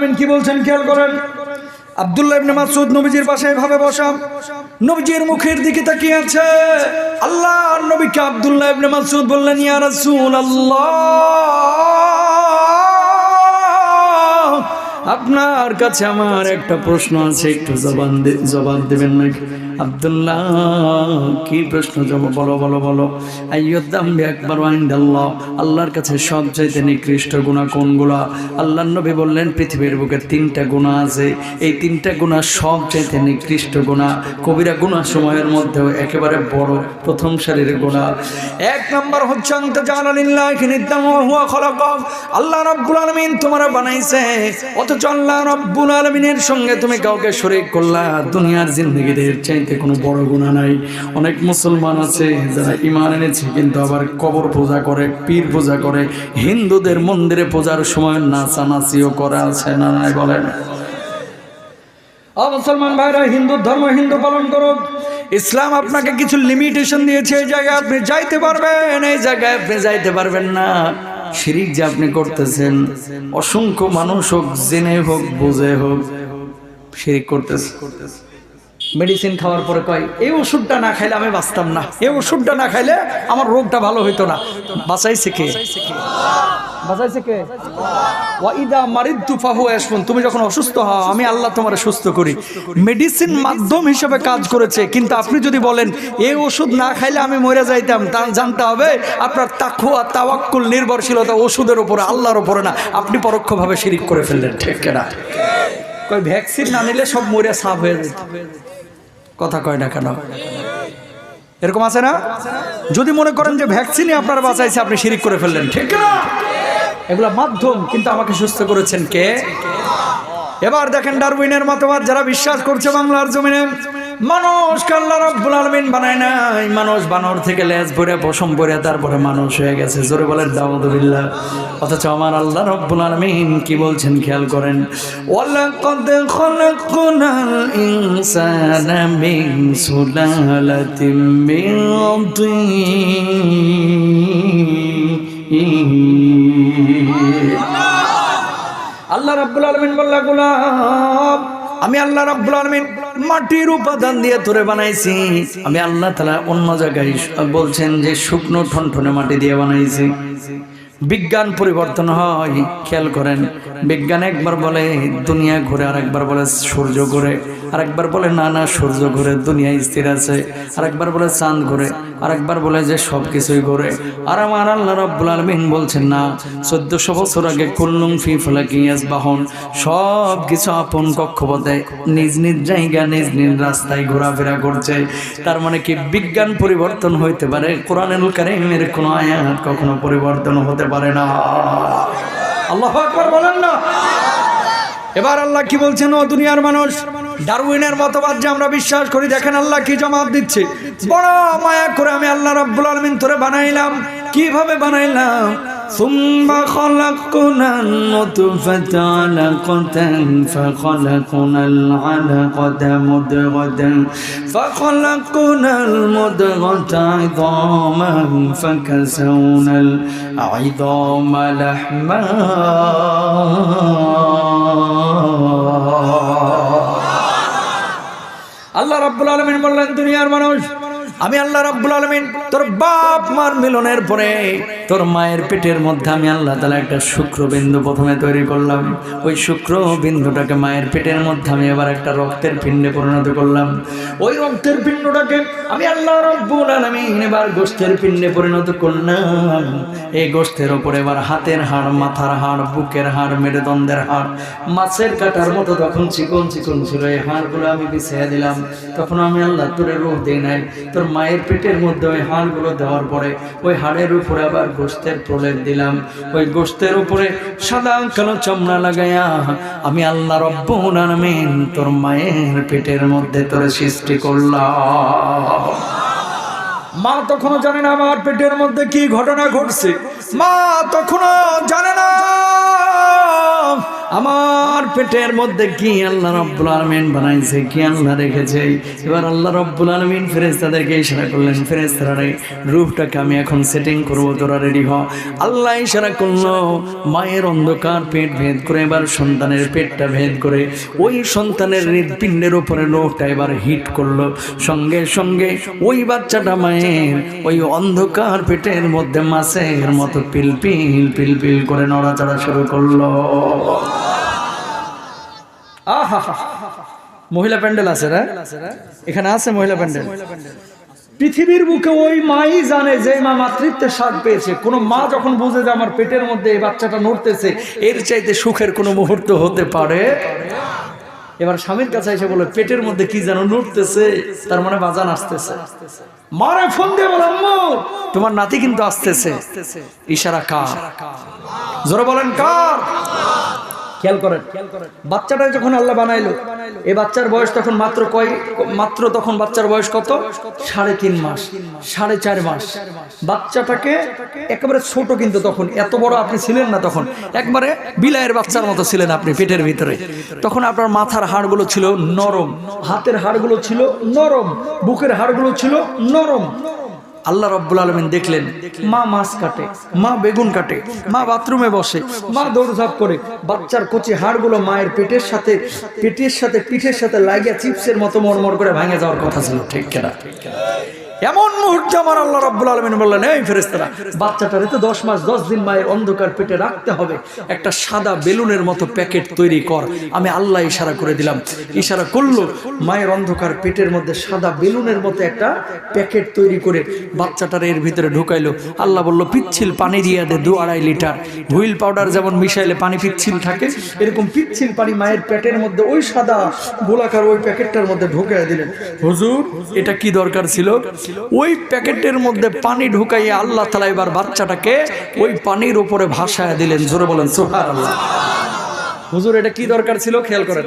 আলমিন কি বলছেন খেয়াল করেন? আব্দুল্লাহ মুখের দিকে আছে। আল্লাহ, নবীকে আব্দুল্লাহ ইবনে বললেন, ইয়া রাসূলুল্লাহ। আপনার কাছে আমার একটা প্রশ্ন আছে, একটু জবান জবাব দেবেন নাকি? আব্দুল্লাহ, কি প্রশ্ন? বলো বলো বলো। একবার আল্লাহর কাছে সবচাইতে নিকৃষ্ট গুণা আল্লাহ নবী বললেন, পৃথিবীর বুকে তিনটা গুণা আছে। এই তিনটা গুণা সবচাইতে নিকৃষ্ট গুণা কবিরা গুণা সময়ের মধ্যেও একেবারে বড় প্রথম সারির গুণা এক নম্বর হচ্ছে আল্লাহ রাব্বুল আলামিন তোমার বানাইছে। অথচ আল্লাহ রাব্বুল আলামিনের সঙ্গে তুমি কাউকে শরীক করলা, দুনিয়ার জিন্দগিতে এর চাইতে কোনো বড় গুণা নাই। অনেক মুসলমান আছে যারা ইমান এনেছে, কিন্তু আবার কবর পূজা করে, পীর পূজা করে, হিন্দুদের মন্দিরে পূজার সময় নাচানাচিও করা আছে না নাই বলেন? মুসলমান ভাইরা, হিন্দু ধর্ম, হিন্দু পালন করুক। ইসলাম আপনাকে কিছু লিমিটেশন দিয়েছে, এই জায়গায় আপনি যাইতে পারবেন, এই জায়গায় আপনি যাইতে পারবেন না। শিরিক যে আপনি করতেছেন অসংখ্য মানুষ হোক জেনে হোক বুঝে হোক শিরিক করতেছে। মেডিসিন খাওয়ার পরে কয় এই ওষুধটা না খাইলে আমি বাঁচতাম না। এই ওষুধটা না খাইলে আমার রোগটা ভালো হইতো না। বাঁচাইছে কে? বাঁচাইছে ওয়াইদা মারিদ্দু ফাহু তুমি যখন অসুস্থ হও, আমি আল্লাহ তোমার সুস্থ করি। মেডিসিন মাধ্যম হিসেবে কাজ করেছে, কিন্তু আপনি যদি বলেন এই ওষুধ না খাইলে আমি মরে যাইতাম, তা জানতে হবে আপনার তাকুয়া তাওয়াক্কুল, নির্ভরশীলতা ওষুধের উপরে, আল্লাহর উপরে না। আপনি পরোক্ষভাবে শিরিক করে ফেললেন, ঠিক না ভ্যাকসিন না নিলে সব মরে সাফ হয়ে যেত। কথা কয় না কেন? এরকম আছে না? যদি মনে করেন যে ভ্যাকসিনে আপনার বাঁচাইছে, আপনি শিরিক করে ফেললেন। ঠিক না এগুলা মাধ্যম কিন্তু আমাকে সুস্থ করেছেন কে? এবার দেখেন ডারউইনের মতবাদ, যারা বিশ্বাস করছে বাংলার জমিনে মানুষ কাল্লা রব্বুল আলমিন বানায় নাই। মানুষ বানর থেকে লেজ ভরে পশম ভরে তারপরে মানুষ হয়ে গেছে। জোরে বলেন দাউদুল্লাহ অথচ আমার আল্লাহ রব্বুল আলমিন কি বলছেন খেয়াল করেন? ওয়ালাকাদ খলাকনাল ইনসানা মিন সুলালাতিন মিন আল্লাহ রাব্বুল আলমিন বললা গোলাম আমি আল্লাহ রাব্বুল আলামিন মাটির উপাদান দিয়ে তোরে বানাইছি। আমি আল্লাহ তাআলা অন্য জায়গায় বলছেন যে শুকনো ঠনঠনে মাটি দিয়ে বানাইছি। বিজ্ঞান পরিবর্তন হয়। খেয়াল করেন, বিজ্ঞান একবার বলে দুনিয়া ঘুরে আর একবার বলে সূর্য ঘুরে আর একবার বলে না না সূর্য ঘুরে দুনিয়া স্থির আছে আর একবার বলে চাঁদ ঘুরে আর একবার বলে যে সব কিছুই ঘুরে। আর আমার আল্লাহ রব্বুল আলমিন বলছেন, না, চোদ্দশো বছর আগে কুল্লুম ফি ফলাকি বাহন সব কিছু আপন কক্ষপথে নিজ নিজ জায়গা, নিজ নিজ রাস্তায় ঘোরাফেরা করছে। তার মানে কি বিজ্ঞান পরিবর্তন হইতে পারে? কোরআনুল কারিমের কোনো আয়াত কখনো পরিবর্তন হতে পারে না। আল্লাহ একবার বলেন না। এবার আল্লাহ কি বলছেন, ও দুনিয়ার মানুষ? ডারউইনের মতবাদ যে আমরা বিশ্বাস করি, দেখেন আল্লাহ কি জবাব দিচ্ছে। বড় মায়া করে আমি আল্লাহ রাব্বুল আলামিন তোরে বানাইলাম। কীভাবে বানাইলাম? ثم خلقنا النطفة علقة فخلقنا العلقة مضغة فخلقنا المضغة عظاما فكسونا العظام لحما আল্লাহ রাব্বুল আলামিন বললেন দুনিয়ার মানুষ আমি আল্লাহ রাব্বুল আলামিন তোর বাপ মার মিলনের পরে তোর মায়ের পেটের মধ্যে আমি আল্লাহ তাআলা একটা শুক্রবিন্দু প্রথমে তৈরি করলাম। ওই শুক্রবিন্দুটাকে মায়ের পেটের মধ্যে আমি এবার একটা রক্তের পিণ্ডে পরিণত করলাম। ওই রক্তের পিণ্ডটাকে আমি আল্লাহ রাব্বুল আলামিন এবার গোষ্ঠের পিণ্ডে পরিণত করলাম। এই গোষ্ঠের ওপরে এবার হাতের হাড়, মাথার হাড়, বুকের হাড়, মেরুদণ্ডের হাড়, মাছের কাটার মতো তখন চিকন চিকন ছিল এই হাড়গুলো আমি বিছিয়ে দিলাম, তখন আমি আল্লাহ তোরে রোহ দিই নাই, তোর মায়ের পেটের মধ্যে ওই হাড়গুলো দেওয়ার পরে ওই হাড়ের উপরে আবার গোস্তের প্রলেপ দিলাম। ওই গোস্তের উপরে সাদা কালো চামড়া লাগাইয়া আমি আল্লাহ রব্বুল তোর মায়ের পেটের মধ্যে তোর সৃষ্টি করলাম। মা তখনও জানে না আমার পেটের মধ্যে কি ঘটনা ঘটছে। মা তখনও জানে না। আমার পেটের মধ্যে কি আল্লাহ রব্বুল আলমিন বানাইছে, কি আল্লাহ রেখেছে? এবার আল্লাহ রব্বুল আলমিন ফেরেস্তাদেরকে ইশারা করলেন ফেরেস্তারা রে, রূপটাকে আমি এখন সেটিং করব, তোরা রেডি হ। আল্লাহ ইশারা করল, মায়ের অন্ধকার পেট ভেদ করে এবার সন্তানের পেটটা ভেদ করে ওই সন্তানের হৃদপিণ্ডের উপরে লোকটা এবার হিট করল। সঙ্গে সঙ্গে ওই বাচ্চাটা মায়ের ওই অন্ধকার পেটের মধ্যে মাছের মতো পিলপিল পিলপিল করে নড়াচড়া শুরু করল। মহিলা প্যান্ডেল আছে রে এখানে আছে মহিলা প্যান্ডেল? পৃথিবীর বুকে ওই মাই জানে যে মা মাতৃত্বের স্বাদ পেয়েছে। কোন মা যখন বুঝে যে আমার পেটের মধ্যে এই বাচ্চাটা নড়তেছে, এর চাইতে সুখের কোনো মুহূর্ত হতে পারে? এবার স্বামীর কাছে এসে বলে, পেটের মধ্যে কি যেন নড়তেছে, তার মানে বাজান আসতেছে। মারে ফোন দিয়ে বল, আম্মু, তোমার নাতি কিন্তু আসতেছে। ইশারা কার? জোরে বলেন, কার? খেয়াল করেন। বাচ্চাটা যখন আল্লাহ বানাইলো এই বাচ্চার বয়স তখন মাত্র কয়, মাত্র তখন বাচ্চার বয়স কত? সাড়ে তিন মাস, সাড়ে চার মাস। বাচ্চাটাকে একেবারে ছোট কিন্তু তখন, এত বড় আপনি ছিলেন না তখন। একবারে বিলায়ের বাচ্চার মতো ছিলেন আপনি পেটের ভিতরে। তখন আপনার মাথার হাড়গুলো ছিল নরম, হাতের হাড়গুলো ছিল নরম, বুকের হাড়গুলো ছিল নরম। আল্লাহ রব্বুল আলমিন দেখলেন, মা মাছ কাটে, মা বেগুন কাটে, মা বাথরুমে বসে, মা দৌড়ঝাঁপ করে, বাচ্চার কচি হাড়গুলো মায়ের পেটের সাথে পেটের সাথে, পিঠের সাথে লাগিয়া চিপসের মতো মরমর করে ভাঙে যাওয়ার কথা ছিল, ঠিক কেনা? এমন মুহূর্তে আমার আল্লাহ রাব্বুল আলমিন বললেন, এই ফেরেস্তারা বাচ্চাটারে তো দশ মাস, দশ দিন মায়ের অন্ধকার পেটে রাখতে হবে। একটা সাদা বেলুনের মতো প্যাকেট তৈরি কর। আমি আল্লাহ ইশারা করে দিলাম। ইশারা করল, মায়ের অন্ধকার পেটের মধ্যে সাদা বেলুনের মতো একটা প্যাকেট তৈরি করে বাচ্চাটার এর ভিতরে ঢুকাইলো। আল্লাহ বলল, পিচ্ছিল পানি দিয়ে দে দু আড়াই লিটার। হুইল পাউডার যেমন মিশাইলে পানি পিচ্ছিল থাকে, এরকম পিচ্ছিল পানি মায়ের পেটের মধ্যে ওই সাদা গোলাকার ওই প্যাকেটটার মধ্যে ঢুকাই দিলেন। হুজুর, এটা কি দরকার ছিল? ওই প্যাকেটের মধ্যে পানি ঢুকাইয়া আল্লাহ তালা এবার বাচ্চাটাকে ওই পানির উপরে ভাসায় দিলেন। জোরে বলেন সোহার আল্লাহ হুজুর এটা কি দরকার ছিল? খেয়াল করেন।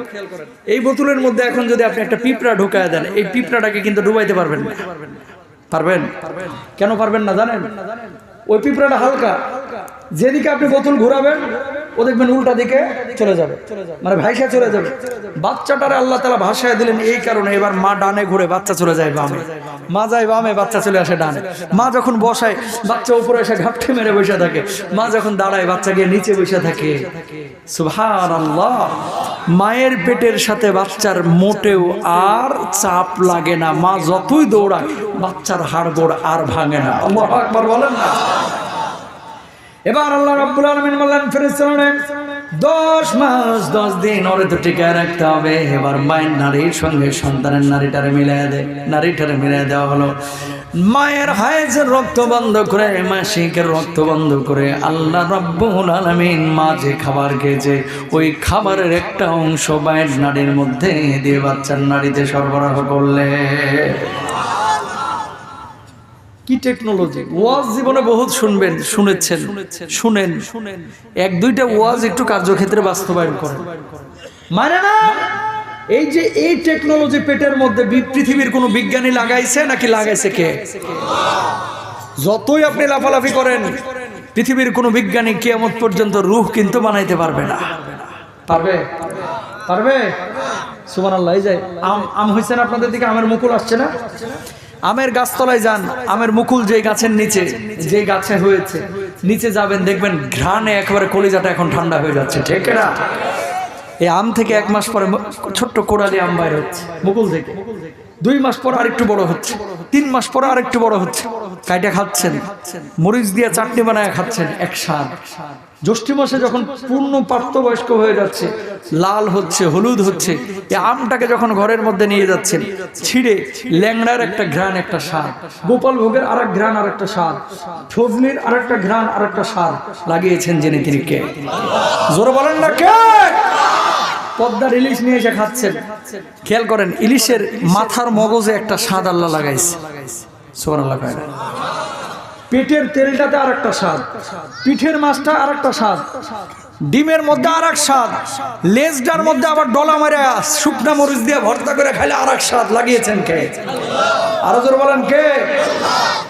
এই বোতলের মধ্যে এখন যদি আপনি একটা পিঁপড়া ঢুকায় দেন এই পিঁপড়াটাকে কিন্তু ডুবাইতে পারবেন না। পারবেন? কেন পারবেন না জানেন? ওই পিঁপড়াটা হালকা। যেদিকে আপনি বোতল ঘোরাবেন ও দেখবেন উল্টা দিকে চলে যাবে। মানে ভাইসা চলে যাবে। বাচ্চাটারে আল্লাহ তালা ভাসায় দিলেন এই কারণে, এবার মা ডানে ঘুরে বাচ্চা চলে যায় বামে। মা যায় বামে, বাচ্চা চলে আসে ডানে। মা যখন বসায়, বাচ্চা উপরে এসে ঘাপটে মেরে বসে থাকে। মা যখন দাঁড়ায়, বাচ্চা গিয়ে নিচে বসে থাকে। আল্লাহ মায়ের পেটের সাথে বাচ্চার মোটেও আর চাপ লাগে না। মা যতই দৌড়ায় বাচ্চার হাড় গোড় আর ভাঙে না। আল্লাহ একবার বলেন না। এবার আল্লাহ রাব্বুল আলামিন বললেন, ফেরেশতারা দশ মাস, দশ দিন ওরে তো টিকায় রাখতে হবে। এবার মায়ের নারীর সঙ্গে সন্তানের নারীটারে মিলাই দেয় নারীটারে মিলাই দেওয়া হলো। মায়ের হায়েজের রক্ত বন্ধ করে মাসিকের রক্ত বন্ধ করে আল্লাহ রব্বুল আলামিন মা যে খাবার খেয়েছে, ওই খাবারের একটা অংশ মায়ের নারীর মধ্যে দিয়ে বাচ্চার নারীতে সরবরাহ করলে। কি টেকনোলজি ওয়াজ জীবনে বহুত শুনবেন শুনেছেন শুনেন। শুনেন। এক দুইটা ওয়াজ একটু কার্যক্ষেত্রে বাস্তবায়ন করেন। মানে না এই যে এই টেকনোলজি পেটের মধ্যে পৃথিবীর কোনো বিজ্ঞানী লাগাইছে নাকি লাগাইছে কে? যতই আপনি লাফালাফি করেন পৃথিবীর কোনো বিজ্ঞানী কিয়ামত পর্যন্ত রূহ কিন্তু বানাইতে পারবে না। পারবে? পারবে? সুমান আল্লাহ যায় আম আম হয়েছে না আপনাদের দিকে আমের মুকুল আসছে না? আমের গাছতলায় যান, আমের মুকুল যে গাছের নিচে যে গাছে হয়েছে, নিচে যাবেন, দেখবেন ঘ্রাণে একেবারে কলিজাটা এখন ঠান্ডা হয়ে যাচ্ছে, ঠিক না? এই আম থেকে এক মাস পরে ছোট্ট কোড়ালি আম বাইর হচ্ছে, মুকুল থেকে। দুই মাস পর আরেকটু বড় হচ্ছে, তিন মাস পর আরেকটু বড় হচ্ছে। কাইটা খাচ্ছেন, মরিচ দিয়ে চাটনি বানায় খাচ্ছেন, এক সার জ্যৈষ্ঠী মাসে যখন পূর্ণ প্রাপ্তবয়স্ক হয়ে যাচ্ছে লাল হচ্ছে হলুদ হচ্ছে এই আমটাকে যখন ঘরের মধ্যে নিয়ে যাচ্ছেন ছিঁড়ে ল্যাংড়ার একটা ঘ্রাণ একটা স্বাদ গোপাল ভোগের আর এক ঘ্রাণ আর একটা স্বাদ। ফজলির আর একটা ঘ্রাণ আর একটা স্বাদ লাগিয়েছেন যিনি তিনি কে? জোরে বলেন না কে? পদ্মার ইলিশ নিয়ে এসে খাচ্ছেন। খেয়াল করেন ইলিশের মাথার মগজে একটা স্বাদ আল্লাহ লাগাইছে। সোহান আল্লাহ। পেটের তেলটাতে আর একটা স্বাদ, পিঠের মাছটা আর একটা স্বাদ, ডিমের মধ্যে আর এক স্বাদ, লেজটার মধ্যে আবার ডলা মারে শুকনা মরিচ দিয়ে ভর্তা করে খাইলে আর এক স্বাদ লাগিয়েছেন কে? আরও জোর বলেন কে?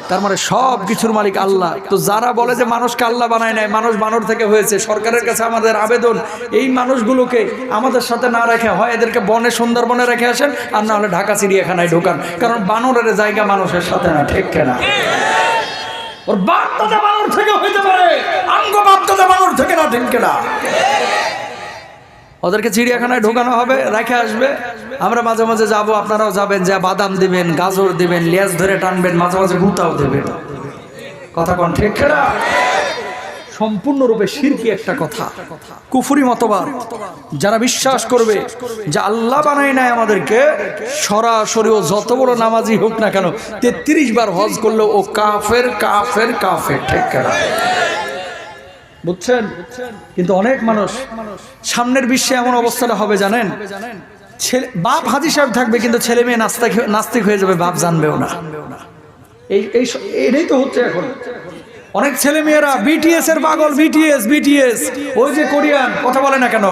তার মানে সব কিছুর মালিক আল্লাহ। তো যারা বলে যে মানুষকে আল্লাহ বানায় নাই, মানুষ বানর থেকে হয়েছে, সরকারের কাছে আমাদের আবেদন, এই মানুষগুলোকে আমাদের সাথে না রেখে হয়, এদেরকে বনে সুন্দরবনে রেখে আসেন, আর না হলে ঢাকা চিড়িয়াখানায় ঢোকান। কারণ বানরের জায়গা মানুষের সাথে না, ঠিক কেনা? ওর বাপদাদা বানর থেকে হইতে পারে। আঙ্গ বাপদাদা বানর থেকে না, ঠিক কেনা? ওদেরকে চিড়িয়াখানায় ঢোকানো হবে, রেখে আসবে। আমরা মাঝে মাঝে যাব, আপনারাও যাবেন, যা বাদাম দিবেন, গাজর দিবেন, লেজ ধরে টানবেন, মাঝে মাঝে গুতাও দেবেন। কথা কোন, ঠিক না সম্পূর্ণরূপে শিরকি একটা কথা। কুফুরি মতবাদ। যারা বিশ্বাস করবে যে আল্লাহ বানায় নাই আমাদেরকে সরাসরি ও যত বড় নামাজি হোক না কেন তেত্রিশ বার হজ করলে ও কাফের কাফের কাফের ঠিক বুঝছেন? কিন্তু অনেক মানুষ সামনের বিশ্বে এমন অবস্থাটা হবে জানেন? ছেলে বাপ হাজি সাহেব থাকবে কিন্তু ছেলে মেয়ে নাস্তিক নাস্তিক হয়ে যাবে বাপ জানবেও না। এই এই এটাই তো হচ্ছে এখন। অনেক ছেলে মেয়েরা বিটিএস এর পাগল বিটিএস বিটিএস ওই যে কোরিয়ান, কথা বলে না কেন?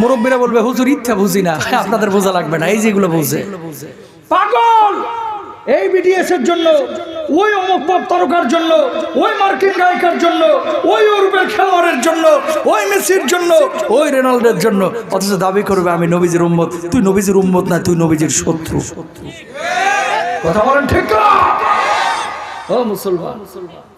মুরব্বীরা বলবে, হুজুর, ইচ্ছা বুঝি না। আপনাদের বোঝা লাগবে না, এই যেগুলো বুঝে। পাগল! এই বিটিএস এর জন্য, ওই অমুক পপ তারকার জন্য, ওই মার্কিন গায়িকার জন্য, ওই ইউরোপের খেলোয়াড়ের জন্য, ওই মেসির জন্য, ওই রেনাল্ডোর জন্য। অথচ দাবি করবে, আমি নবীজির উম্মত। তুই নবীজির উম্মত না, তুই নবীজির শত্রু। কথা বলেন ঠিক? ও মুসলমান।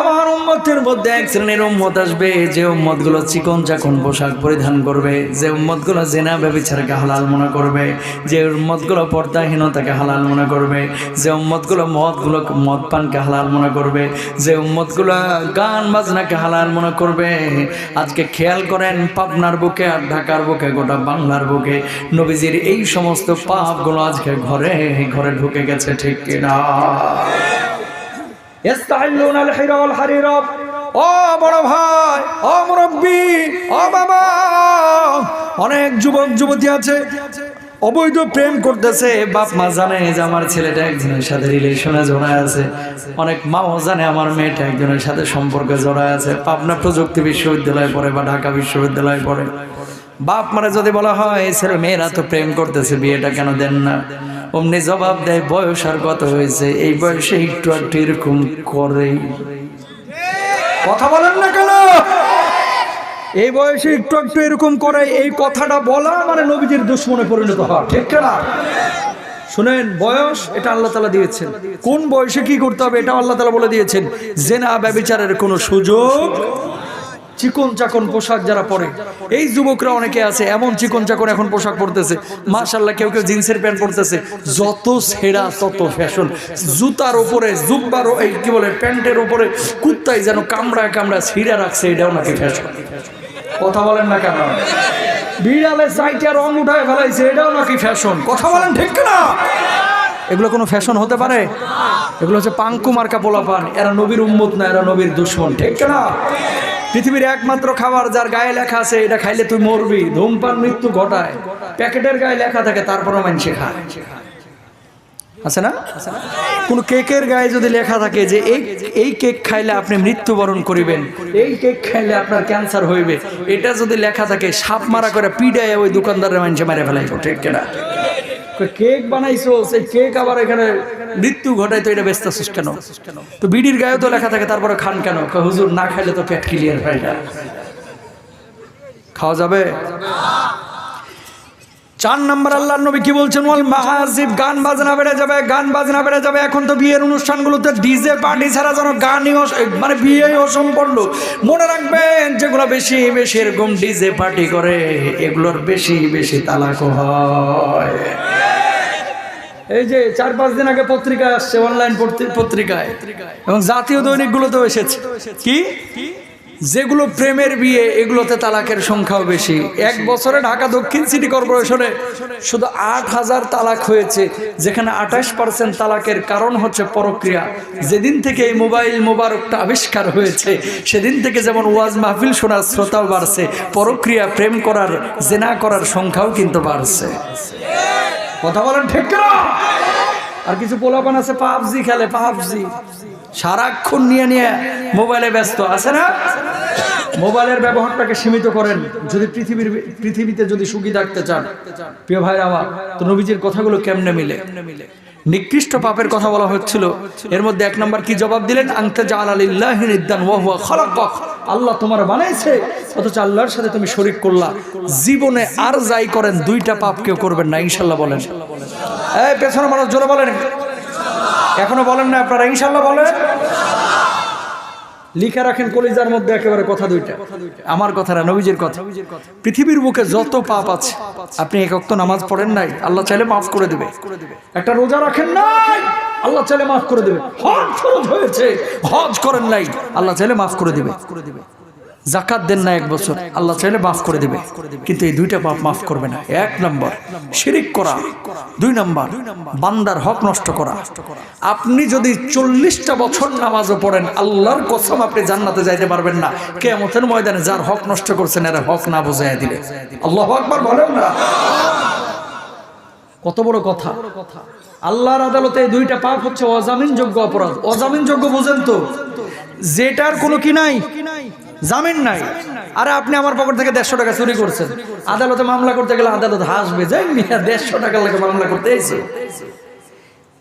আমার উম্মতের মধ্যে এক শ্রেণির উম্মত আসবে, যে উম্মতগুলো চিকন চাকন পোশাক পরিধান করবে, যে উম্মতগুলো জেনা ব্যবচারকে হালাল মনে করবে, যে উম্মতগুলো পর্দাহীনতাকে হালাল মনে করবে, যে উম্মতগুলো মদ পানকে হালাল মনে করবে, যে উম্মতগুলো গান বাজনাকে হালাল মনে করবে। আজকে খেয়াল করেন, পাবনার বুকে আর ঢাকার বুকে, গোটা বাংলার বুকে, নবীজির এই সমস্ত পাপগুলো আজকে ঘরে ঘরে ঢুকে গেছে, ঠিক কিনা? বড় ভাই অনেক যুবক, যুবতী আছে। অবৈধ প্রেম করতেছে। বাপ মা জানে যে আমার ছেলেটা একজনের সাথে রিলেশনে জড়ায় আছে। অনেক মাও জানে আমার মেয়েটা একজনের সাথে সম্পর্কে জড়ায় আছে। পাবনা প্রযুক্তি বিশ্ববিদ্যালয়ে পড়ে বা ঢাকা বিশ্ববিদ্যালয়ে পড়ে। বাপ মারা যদি বলা হয় ছেলে মেয়েরা তো প্রেম করতেছে, বিয়েটা কেন দেন না? অমনি জবাব দেয়, বয়স আর কত হয়েছে? এই বয়সে একটু একটু এরকম করে কথা বলেন না কেন? এই বয়সে একটু একটু এরকম করে, এই কথাটা বলা মানে নবীজির দুশ্মনে পরিণত হওয়া, ঠিক না শুনেন, বয়স, এটা আল্লাহ তালা দিয়েছেন। কোন বয়সে কি করতে হবে এটা আল্লাহ তালা বলে দিয়েছেন। জেনা ব্যবিচারের কোনো সুযোগ চিকন চাকন পোশাক যারা পরে। এই যুবকরা অনেকে আছে, এমন চিকন চাকন এখন পোশাক পরতেছে। মাশাল্লাহ কেউ কেউ জিন্সের প্যান্ট পরতেছে। যত ছেঁড়া, তত ফ্যাশন জুতার উপরে, জুব্বার এই কি বলে, প্যান্টের উপরে কুত্তাই যেন কামড়ায় কামড়ায় ছিঁড়া রাখছে, এটাও নাকি ফ্যাশন কথা বলেন না কেন? বিড়ালে সাইটে রং উঠায় ফেলাইছে, এটাও নাকি ফ্যাশন কথা বলেন ঠিক না এগুলো কোনো ফ্যাশন হতে পারে? এগুলো হচ্ছে পাঙ্কু মার্কা পোলাপান। এরা নবীর উম্মত না, এরা নবীর দুশ্মন। ঠিক না পৃথিবীর একমাত্র খাবার যার গায়ে লেখা আছে, এটা খাইলে তুই মরবি। ধূমপান মৃত্যু ঘটায়। প্যাকেটের গায়ে লেখা থাকে, তারপরও মানুষে খায়। আছে না? কোন কেকের গায়ে যদি লেখা থাকে যে এই এই কেক খাইলে আপনি মৃত্যুবরণ করিবেন, এই কেক খাইলে আপনার ক্যান্সার হইবে। এটা যদি লেখা থাকে, সাপ মারা করে পিডায় ওই দোকানদারের মানুষে মেরে ফেলাইছো ঠিক কেনা? কেক বানাইছো, সেই কেক আবার এখানে মৃত্যু ঘটাই তো এটা ব্যস্ত কেন? তো বিড়ির গায়েও তো লেখা থাকে, তারপরে খান কেন? হুজুর, না খাইলে তো পেট ক্লিয়ার হয় না। খাওয়া যাবে? চার নম্বর আল্লাহ নবী কি বলছেন? ওয়াল মাহাজিব, গান বাজনা বেড়ে যাবে, গান বাজনা বেড়ে যাবে। এখন তো বিয়ের অনুষ্ঠানগুলোতে ডিজে পার্টি ছাড়া যেন গানই মানে বিয়েই অসম্পন্ন। মনে রাখবেন, যেগুলো বেশি বেশি এরকম ডিজে পার্টি করে, এগুলোর বেশি বেশি তালাক হয়। এই যে চার পাঁচ দিন আগে পত্রিকায় আসছে অনলাইন পত্রিকায়। এবং জাতীয় দৈনিকগুলোতেও এসেছে। কি? যেগুলো প্রেমের বিয়ে, এগুলোতে তালাকের সংখ্যাও বেশি। এক বছরে ঢাকা দক্ষিণ সিটি কর্পোরেশনে শুধু আট হাজার তালাক হয়েছে, যেখানে আঠাশ পার্সেন্ট তালাকের কারণ হচ্ছে পরক্রিয়া। যেদিন থেকে এই মোবাইল মোবারকটা আবিষ্কার হয়েছে, সেদিন থেকে যেমন ওয়াজ মাহফিল শোনার শ্রোতাও বাড়ছে, পরক্রিয়া প্রেম করার, জেনা করার সংখ্যাও কিন্তু বাড়ছে। কথা বলেন ঠিক আর কিছু পোলাপান আছে, পাবজি খেলে, পাবজি। সারাক্ষণ নিয়ে নিয়ে মোবাইলে ব্যস্ত, আছে না? মোবাইলের ব্যবহারটাকে সীমিত করেন, যদি পৃথিবীর পৃথিবীতে যদি সুখী থাকতে চান। প্রিয় ভাই আমার তো নবীজির কথাগুলো কেমনে মিলে? নিকৃষ্ট পাপের কথা বলা হচ্ছিল। এর মধ্যে এক নম্বর কি জবাব দিলেন? আংতে জাল আলিল্লাহ নিদান ওয়া খালাকাক। আল্লাহ তোমার বানাইছে, অথচ আল্লাহর সাথে তুমি শরিক করলা। জীবনে আর যাই করেন, দুইটা পাপ কেউ করবেন না, ইনশাল্লাহ বলেন। এই পেছনে মানুষ জোরে বলেন। এখনও বলেন না আপনারা, ইনশাল্লাহ বলেন। লিখে রাখেন কলিজার মধ্যে একেবারে কথা দুইটা। আমার কথা না, নবীজির কথা। পৃথিবীর বুকে যত পাপ আছে, আপনি একক অক্ত নামাজ পড়েন নাই, আল্লাহ চাইলে মাফ করে দেবে। একটা রোজা রাখেন নাই, আল্লাহ চাইলে মাফ করে দেবে। হজ হয়েছে, হজ করেন নাই, আল্লাহ চাইলে মাফ করে দেবে। জাকাত দেন না এক বছর। আল্লাহ চাইলে মাফ করে দেবে। কিন্তু এই দুইটা পাপ মাফ করবে না। এক নম্বর শিরিক করা। দুই নম্বর বান্দার হক নষ্ট করা। আপনি যদি চল্লিশটা বছর নামাজও পড়েন আল্লাহর কসম আপনি জান্নাতে যাইতে পারবেন না। কেমতের ময়দানে যার হক নষ্ট করছেন এরা হক না বোঝাই দিলে। আল্লাহ আকবার বলেন না। কত বড় কথা। আল্লাহর আদালতে এই দুইটা পাপ হচ্ছে অজামিনযোগ্য অপরাধ। অজামিনযোগ্য বুঝেন তো। যেটার কোনো কি নাই? জামিন নাই। আরে আপনি আমার পকেট থেকে দেড়শো টাকা চুরি করছেন। আদালতে মামলা করতে গেলে আদালত হাসবে। যাই মিয়া দেড়শো টাকা লাগে মামলা করতে এসে।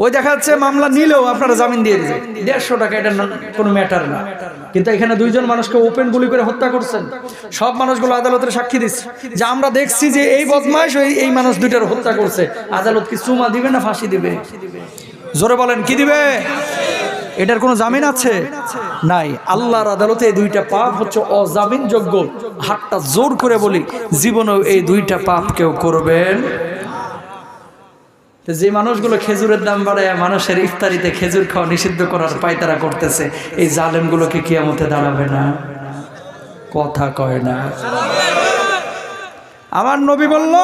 ওই দেখা যাচ্ছে মামলা নিলেও আপনারা জামিন দিয়ে দিবে দেড়শো টাকা, এটা কোনো ম্যাটার না। কিন্তু এখানে দুইজন মানুষকে ওপেন গুলি করে হত্যা করছেন। সব মানুষগুলো আদালতের সাক্ষী দিচ্ছে। যে আমরা দেখছি যে এই বদমাইশ ওই এই মানুষ দুইটার হত্যা করছে। আদালত কি চুমা দিবে না ফাঁসি দিবে? জোরে বলেন, কি দিবে? এটার কোনো জামিন আছে? নাই। আল্লাহর আদালতে এই দুইটা পাপ হচ্ছে অজামিনযোগ্য। হাতটা জোর করে বলি, জীবনেও এই দুইটা পাপ কেউ করবেন। যে মানুষগুলো খেজুরের দাম বাড়ায়, মানুষের ইফতারিতে খেজুর খাওয়া নিষিদ্ধ করার পায়তারা করতেছে, এই জালেমগুলোকে কিয়ামতে দাঁড়াবে না। কথা কয় না। আমার নবী বলল,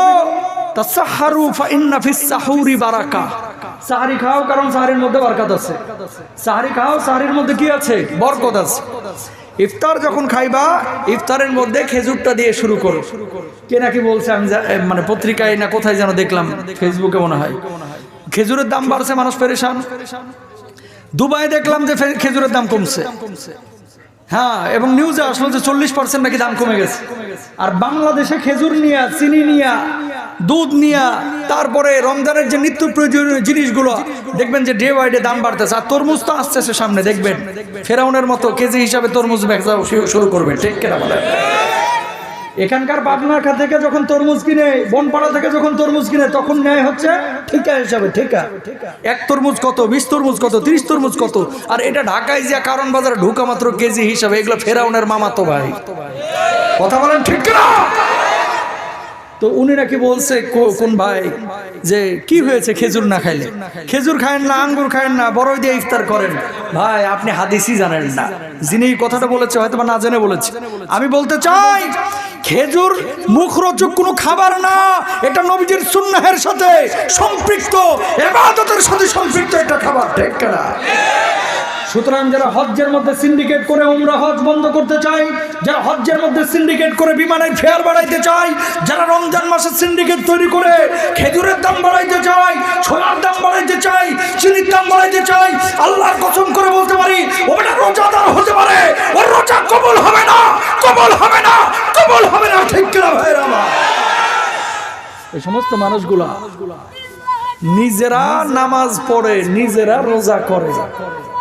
তাসাহারু ফাইন্না ফিস সাহুরি বারাকা। সাহারি খাও, কারণ সাহারির মধ্যে বরকত আছে। সাহারি খাও, সাহারির মধ্যে কি আছে? বরকত আছে। ইফতার যখন খাইবা, ইফতারের মধ্যে খেজুরটা দিয়ে শুরু করো। কে নাকি বলছে, আমি মানে পত্রিকায় না কোথায় যেন দেখলাম, ফেসবুকে মনে হয়। খেজুরের দাম বাড়ছে, মানুষ পেরেশান। দুবাই দেখলাম যে খেজুরের দাম কমছে। হ্যাঁ এবং নিউজে আসলো যে চল্লিশ পার্সেন্ট নাকি দাম কমে গেছে। আর বাংলাদেশে খেজুর নিয়া, চিনি নিয়া, দুধ নিয়া, তারপরে রমজানের যে নিত্য প্রয়োজনীয় জিনিসগুলো, দেখবেন যে ডে বাই ডে দাম বাড়তেছে। আর তরমুজ তো আসতেছে সামনে, দেখবেন। ফেরাউনের মতো কেজি হিসাবে তরমুজ ব্যবসা শুরু করবে, ঠিক কেনা বলে এখানকার পাবনার খা থেকে যখন তরমুজ কিনে, বনপাড়া থেকে যখন তরমুজ কিনে, তখন ন্যায় হচ্ছে ঠিকা হিসাবে, ঠিকা। এক তরমুজ কত, বিশ তরমুজ কত, তিরিশ তরমুজ কত? আর এটা ঢাকায় যে কারণ বাজারে ঢুকা মাত্র কেজি হিসাবে, এগুলো ফেরাউনের মামা তো ভাই। কথা বলেন ঠিক না তো উনি নাকি বলছে কোন ভাই, যে কি হয়েছে খেজুর না খাইলে? খেজুর খায়েন না, আঙ্গুর খায়েন না, বড়ই দিয়ে ইফতার করেন। ভাই, আপনি হাদিসই জানেন না। যিনি এই কথাটা বলেছে হয়তো বা না জেনে বলেছে। আমি বলতে চাই খেজুর, মুখরোচক কোনো খাবার না। এটা নবীজির সুন্নাহের সাথে সম্পৃক্ত, এবাদতের সাথে সম্পৃক্ত একটা খাবার, ঠিক না? সুতরাং যারা হজ্জের মধ্যে সিন্ডিকেট করে উমরা হজ বন্ধ করতে চায়, যারা হজ্জের মধ্যে সিন্ডিকেট করে বিমানের ফেয়ার বাড়াইতে চায়, যারা রমজান মাসে সিন্ডিকেট তৈরি করে খেজুরের দাম বাড়াইতে চায় সোনার দাম বাড়াইতে চায়, চিনির দাম বাড়াইতে চায়, আল্লাহর কসম করে বলতে পারি, ওটা রোজাদার হতে পারে, ওর রোজা কবল হবে না, কবল হবে না কবল হবে না ঠিক কিনা ভাইয়ের আমার এই সমস্ত মানুষগুলা নিজেরা নামাজ পড়ে, নিজেরা রোজা করে।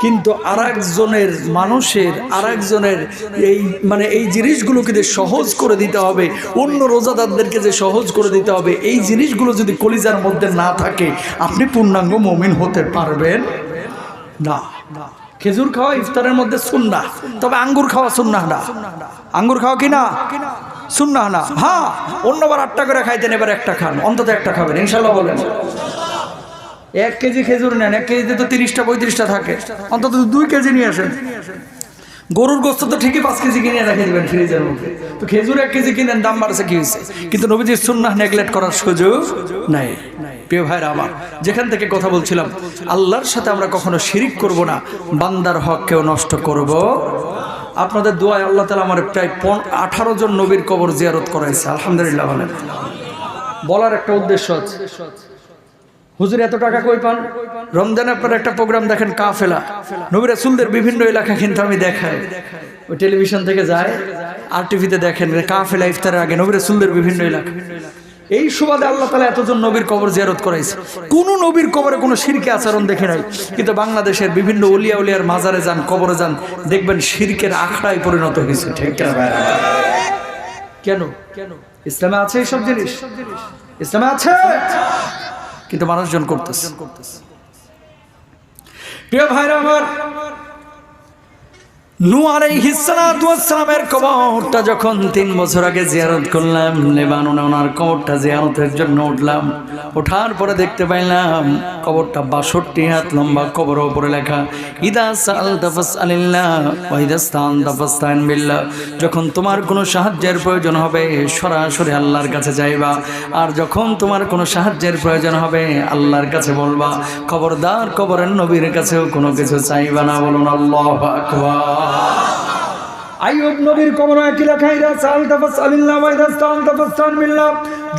কিন্তু আর একজনের মানুষের আর একজনের এই মানে এই জিনিসগুলোকে যে সহজ করে দিতে হবে, অন্য রোজাদারদেরকে যে সহজ করে দিতে হবে, এই জিনিসগুলো যদি কলিজার মধ্যে না থাকে, আপনি পূর্ণাঙ্গ মমিন হতে পারবেন না। খেজুর খাওয়া ইফতারের মধ্যে সুন্না তবে আঙ্গুর খাওয়া সুন্না না। আঙ্গুর খাওয়া কি না? সুন্না না। হ্যাঁ অন্যবার আটটা করে খাইতেন, এবার একটা খান। অন্তত একটা খাবেন, ইনশাল্লাহ বলেন। এক কেজি খেজুর নেন, এক কেজিতে তো তিরিশটা, পঁয়ত্রিশটা থাকে। অন্তত দুই কেজি নিয়ে আসেন। গরুর গোস্ত তো ঠিকই পাঁচ কেজি কিনে রেখে দিবেন ফ্রিজের মধ্যে। তো খেজুর এক কেজি কিনেন, দাম বাড়ছে কি হয়েছে? কিন্তু নবীজির সুন্নাহ নেগলেক্ট করার সুযোগ নাই। প্রিয় ভাইরা আমার, যেখান থেকে কথা বলছিলাম, আল্লাহর সাথে আমরা কখনো শিরিক করব না, বান্দার হক কেউ নষ্ট করব আপনাদের দোয়ায় আল্লাহ তালা আমার প্রায় পন আঠারো জন নবীর কবর জিয়ারত করাইছে, আলহামদুলিল্লাহ বলেন বলার একটা উদ্দেশ্য আছে। হুজুর, এত টাকা কই পান? রমজানে আপনার একটা প্রোগ্রাম দেখেন, কাফেলা। নবী রাসূলদের বিভিন্ন এলাকা কিন্তু আমি দেখাই। ওই টেলিভিশন থেকে যায়, আর টিভিতে দেখেন কাফেলা ইফতারের আগে নবী রাসূলদের বিভিন্ন এলাকা। এই সুবাদে আল্লাহ তালা এতজন নবীর কবর জিয়ারত করাইছে। কোন নবীর কবরে কোনো শিরকে আচরণ দেখে নাই। কিন্তু বাংলাদেশের বিভিন্ন উলিয়া উলিয়ার মাজারে যান, কবরে যান, দেখবেন শিরকের আখড়ায় পরিণত হয়েছে। ঠিক কিনা কেন কেন? ইসলামে আছে এইসব জিনিস? ইসলামে আছে? কিন্তু মানুষজন করতেছে। প্রিয় ভাইরা আমার যখন তিন বছর আগে জিয়ারত করলাম ওনার কবরটা জিয়ারতের জন্য উঠলাম। ওঠার পরে দেখতে কবরটা বাষট্টি হাত লম্বা লেখা বিল্লাহ। যখন তোমার কোনো সাহায্যের প্রয়োজন হবে, সরাসরি আল্লাহর কাছে যাইবা। আর যখন তোমার কোনো সাহায্যের প্রয়োজন হবে, আল্লাহর কাছে বলবা খবরদার কবরের নবীর কাছেও কোনো কিছু চাইবা না। বলুন, আল্লাহ আকবার। আইয়ুব নবীর কবর কি লেখা ইদা সাল তাফাস আলিল্লাহ ওয়াইদা স্থান মিল্লাহ।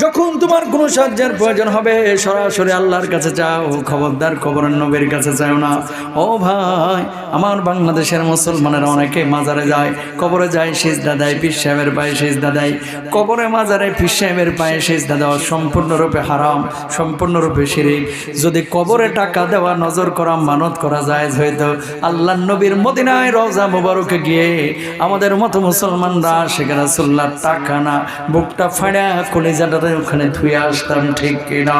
যখন তোমার কোনো সাহায্যের প্রয়োজন হবে, সরাসরি আল্লাহর কাছে যাও, খবরদার কবরের নবীর কাছে যাও না। ও ভাই, আমার বাংলাদেশের মুসলমানেরা অনেকে মাজারে যায়, কবরে যায়, সিজদা দেয়, পীর সাহেবের পায়ে সিজদা দেয়। কবরে, মাজারে পীর সাহেবের পায়ে সিজদা দেওয়া সম্পূর্ণরূপে হারাম, সম্পূর্ণরূপে শিরিক। যদি কবরে টাকা দেওয়া, নজর করা, মানত করা যায় হয়তো আল্লাহ নবীর মদিনায় রওজা মুবারকে গিয়ে আমাদের মতো মুসলমানরা সেখানে সুল্লার টাকা না, বুকটা ফাড়া কলিজাটা ওখানে ধুয়ে আসতাম ঠিক কিনা?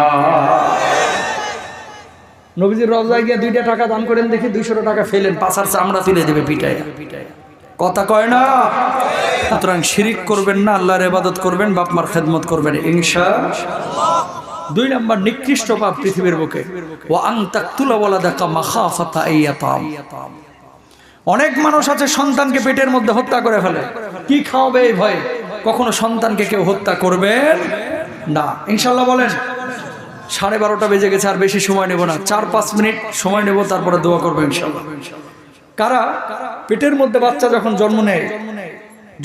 নবীজির রওজায় গিয়ে দুইটা টাকা দান করেন দেখি দুইশো টাকা ফেলেন পাশার চামড়া তুলে দেবে পিটায় কথা কয় না? সুতরাং শিরিক করবেন না আল্লাহর ইবাদত করবেন বাপ মার খেদমত করবেন ইনশা দুই নম্বর নিকৃষ্ট পাপ পৃথিবীর বুকে। ও আং তাকতুলা বলা দেখা মাখাফাতা ইয়াতাম অনেক মানুষ আছে সন্তানকে পেটের মধ্যে হত্যা করে ফেলে। কি খাওয়াবে এই ভয়ে? কখনো সন্তানকে কেউ হত্যা করবেন? না ইনশাল্লাহ বলেন, সাড়ে বারোটা বেজে গেছে, আর বেশি সময় নেব না। চার পাঁচ মিনিট সময় নেব, তারপরে দোয়া করব ইনশাল্লাহ কারা? পেটের মধ্যে বাচ্চা যখন জন্ম নেয়,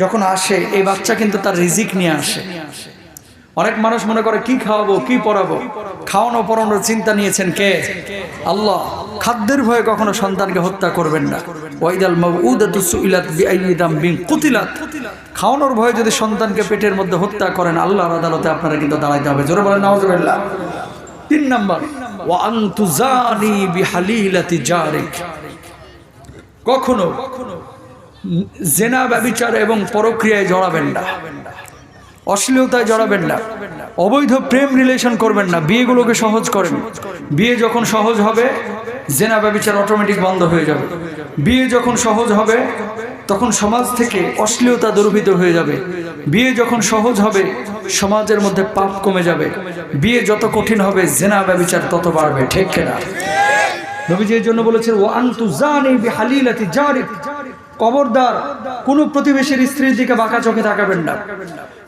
যখন আসে, এই বাচ্চা কিন্তু তার রিজিক নিয়ে আসে। অনেক মানুষ মনে করে, কি খাওয়াবো, কি পড়াবো? খাওয়ানো পড়ানোর চিন্তা নিয়েছেন কে? আল্লাহ। খাদ্যের ভয়ে কখনো সন্তানকে হত্যা করবেন না। ওয়াইদাল মাউউদাতু সুইলাত বিআইদাম বিন কুতিলাত। খাওয়ানোর ভয়ে যদি সন্তানকে পেটের মধ্যে হত্যা করেন, আল্লাহর আদালতে আপনারা কিন্তু দাঁড়াইতে হবে। জোরে বলেন, নাউজুবিল্লাহ। তিন নাম্বার, ওয়া আনতুজানি বিহালিলাতি জারিক। কখনো জেনা ব্যবিচার এবং পরক্রিয়ায় জড়াবেন না। অশ্লীলতায় জড়াবেন না। অবৈধ প্রেম রিলেশন করবেন না। বিয়েগুলোকে সহজ করেন। বিয়ে যখন সহজ হবে, জেনা ব্যবিচার অটোমেটিক বন্ধ হয়ে যাবে। বিয়ে যখন সহজ হবে, তখন সমাজ থেকে অশ্লীলতা দুর্বৃত হয়ে যাবে। বিয়ে যখন সহজ হবে, সমাজের মধ্যে পাপ কমে যাবে। বিয়ে যত কঠিন হবে, জেনা ব্যবিচার তত বাড়বে। ঠিক কেনা? নবীজি এর জন্য বলেছেন ও আন্তু জানি বিহালিলাতি জারিক। কবরদার কোন প্রতিবেশীর স্ত্রীর দিকে বাঁকা চোখে তাকাবেন না।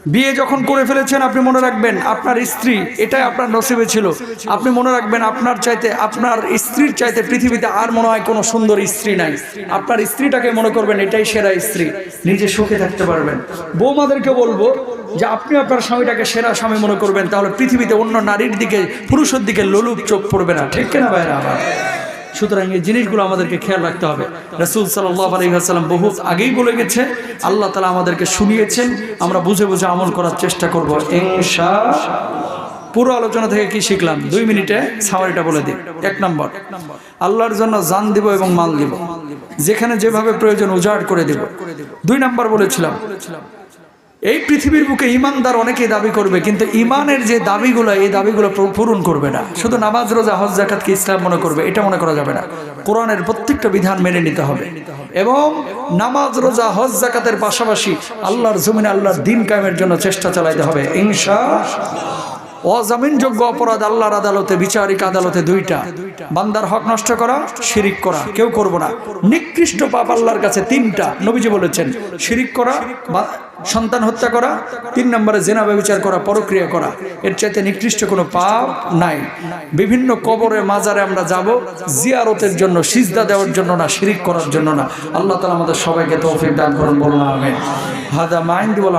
বিয়ে যখন করে ফেলেছেন, আপনি মনে রাখবেন আপনার স্ত্রী এটাই আপনার নসিবে ছিল। আপনি মনে রাখবেন আপনার চাইতে, আপনার স্ত্রীর চাইতে পৃথিবীতে আর মনে হয় কোনো সুন্দর স্ত্রী নাই। আপনার স্ত্রীটাকে মনে করবেন এটাই সেরা স্ত্রী। নিজে সুখে থাকতে পারবেন। বৌমাদেরকে বলব যে আপনি আপনার স্বামীটাকে সেরা স্বামী মনে করবেন, তাহলে পৃথিবীতে অন্য নারীর দিকে, পুরুষের দিকে লোলুপ চোখ পড়বে না। ঠিক কিনা ভাইরা আমার? সুতরাং এই জিনিসগুলো আমাদেরকে খেয়াল রাখতে হবে। রসুল সাল্লাহ বহু আগেই বলে গেছে, আল্লাহ তালা আমাদেরকে শুনিয়েছেন, আমরা বুঝে বুঝে আমল করার চেষ্টা করব পুরো আলোচনা থেকে কি শিখলাম? দুই মিনিটে সাওয়ারিটা বলে দিই। এক নম্বর, আল্লাহর জন্য জান দিব এবং মাল দিব। যেখানে যেভাবে প্রয়োজন উজাড় করে দিব। দুই নাম্বার বলেছিলাম এই পৃথিবীর বুকে ইমানদার অনেকেই দাবি করবে, কিন্তু ইমানের যে দাবিগুলো, এই দাবিগুলো পূরণ করবে না। শুধু নামাজ, রোজা, হজ জাকাতকে ইসলাম মনে করবে, এটা মনে করা যাবে না। কোরআনের প্রত্যেকটা বিধান মেনে নিতে হবে। এবং নামাজ, রোজা, হজ জাকাতের পাশাপাশি আল্লাহর জমিনে আল্লাহর দিন কায়েমের জন্য চেষ্টা চালাইতে হবে। ইনশা অজামিনযোগ্য অপরাধ আল্লাহর আদালতে, বিচারিক আদালতে দুইটা। বান্দার হক নষ্ট করা, শিরিক করা, কেউ করব না। নিকৃষ্ট পাপ আল্লাহর কাছে তিনটা। নবীজি বলেছেন, শিরিক করা বা সন্তান হত্যা করা, তিন নম্বরে জেনা ব্যবচার করা, পরক্রিয়া করা। এর চাইতে নিকৃষ্ট কোনো পাপ নাই। বিভিন্ন কবরে মাজারে আমরা যাব, জিয়ারতের জন্য, সিজদা দেওয়ার জন্য না, শিরিক করার জন্য না। আল্লাহ তালা আমাদের সবাইকে তৌফিক দান করুন, বলুন আমিন। হাদা মাইন্দুল